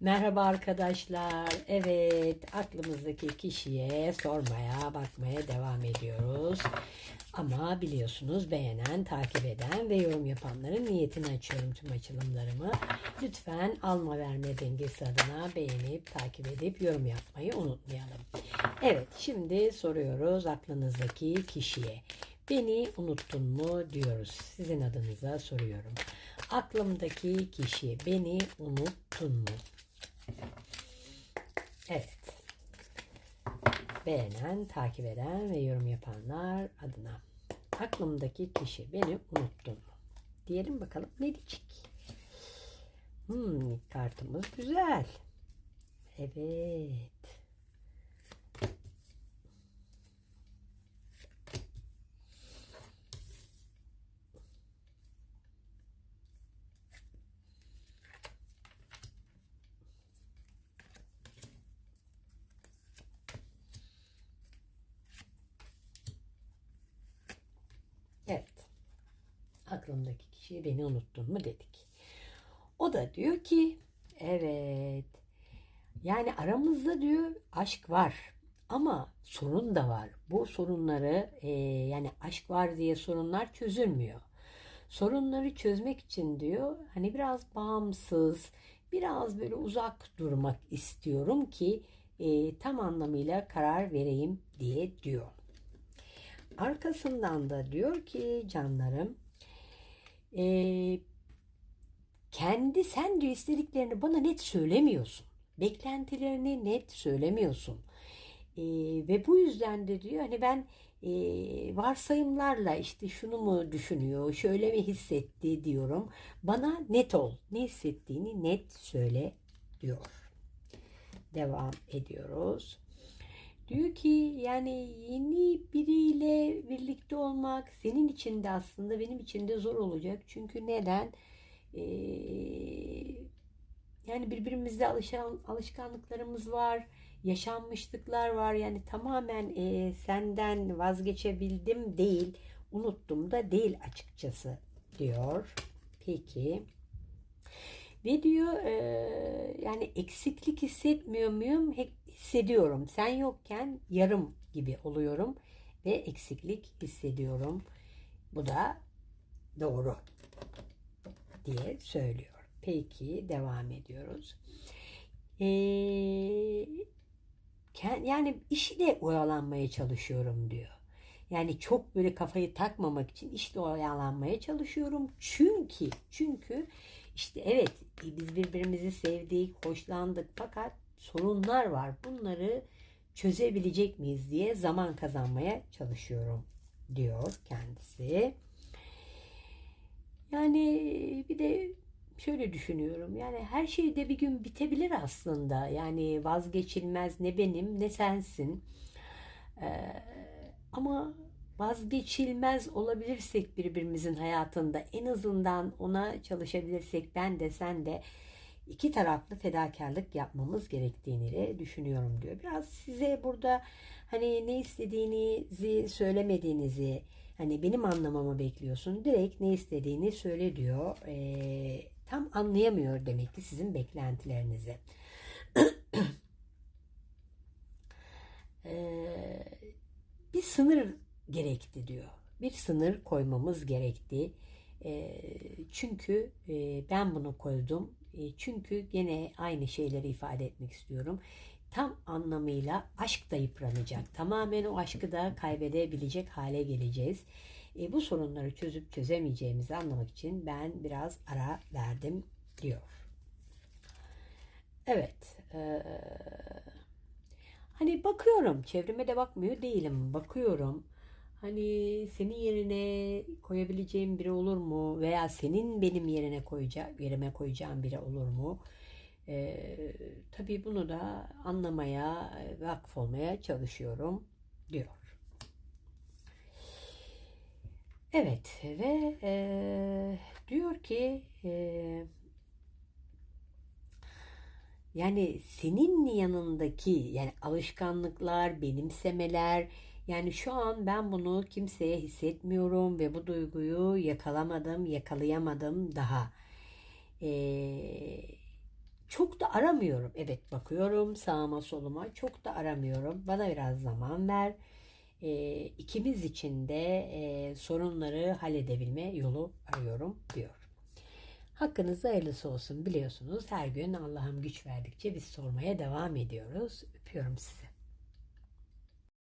Merhaba arkadaşlar. Evet, aklımızdaki kişiye sormaya, bakmaya devam ediyoruz. Ama biliyorsunuz beğenen, takip eden ve yorum yapanların niyetini açıyorum tüm açılımlarımı. Lütfen alma verme dengesi adına beğenip, takip edip yorum yapmayı unutmayalım. Evet, şimdi soruyoruz aklınızdaki kişiye. Beni unuttun mu diyoruz. Sizin adınıza soruyorum. Aklımdaki kişi beni unuttun mu? Evet. Beğenen, takip eden ve yorum yapanlar adına. Aklımdaki kişi beni unuttun mu? Diyelim bakalım ne diyecek? Hmm, kartımız güzel. Evet. Evet. Aklımdaki kişiyi beni unuttun mu dedik. O da diyor ki evet. Yani aramızda diyor aşk var. Ama sorun da var. Bu sorunları e, yani aşk var diye sorunlar çözülmüyor. Sorunları çözmek için diyor hani biraz bağımsız, biraz böyle uzak durmak istiyorum ki e, tam anlamıyla karar vereyim diye diyor. Arkasından da diyor ki canlarım e, kendi sen diyor istediklerini bana net söylemiyorsun. Beklentilerini net söylemiyorsun. E, ve bu yüzden de diyor hani ben e, varsayımlarla işte şunu mu düşünüyor, şöyle mi hissetti diyorum. Bana net ol. Ne hissettiğini net söyle diyor. Devam ediyoruz. Diyor ki yani yeni biriyle birlikte olmak senin için de aslında benim için de zor olacak. Çünkü neden? Ee, yani birbirimizde alışan, alışkanlıklarımız var, yaşanmışlıklar var. Yani tamamen e, senden vazgeçebildim değil, unuttum da değil açıkçası diyor. Peki. Ve diyor e, yani eksiklik hissetmiyor muyum? Hissediyorum. Sen yokken yarım gibi oluyorum ve eksiklik hissediyorum. Bu da doğru diye söylüyor. Peki devam ediyoruz. Ee, yani işle oyalanmaya çalışıyorum diyor. Yani çok böyle kafayı takmamak için işle oyalanmaya çalışıyorum. Çünkü çünkü işte evet biz birbirimizi sevdik, hoşlandık fakat sorunlar var. Bunları çözebilecek miyiz diye zaman kazanmaya çalışıyorum diyor kendisi. Yani bir de şöyle düşünüyorum. Yani her şey de bir gün bitebilir aslında. Yani vazgeçilmez ne benim ne sensin. Ee, ama vazgeçilmez olabilirsek birbirimizin hayatında en azından ona çalışabilirsek ben de sen de iki taraflı fedakarlık yapmamız gerektiğini düşünüyorum diyor. Biraz size burada hani ne istediğinizi söylemediğinizi hani benim anlamamı bekliyorsun. Direkt ne istediğini söyle diyor. Ee, tam anlayamıyor demek ki sizin beklentilerinizi. ee, bir sınır gerekti diyor. Bir sınır koymamız gerekti. E, çünkü e, ben bunu koydum. E, çünkü gene aynı şeyleri ifade etmek istiyorum. Tam anlamıyla aşk da yıpranacak. Tamamen o aşkı da kaybedebilecek hale geleceğiz. Bu sorunları çözüp çözemeyeceğimizi anlamak için ben biraz ara verdim diyor. Evet. Hani bakıyorum. Çevreme de bakmıyor değilim. Bakıyorum Hani senin yerine koyabileceğim biri olur mu? Veya senin benim yerine koyacak, yerime koyacağım biri olur mu? Ee, tabii bunu da anlamaya, vakıf olmaya çalışıyorum diyor. Evet ve e, diyor ki e, yani senin yanındaki yani alışkanlıklar, benimsemeler, yani şu an ben bunu kimseye hissetmiyorum ve bu duyguyu yakalamadım, yakalayamadım daha. Ee, çok da aramıyorum. Evet bakıyorum sağıma soluma çok da aramıyorum. Bana biraz zaman ver. E, ikimiz için de e, sorunları halledebilme yolu arıyorum diyor. Hakkınızda hayırlısı olsun biliyorsunuz. Her gün Allah'ım güç verdikçe biz sormaya devam ediyoruz. Öpüyorum sizi.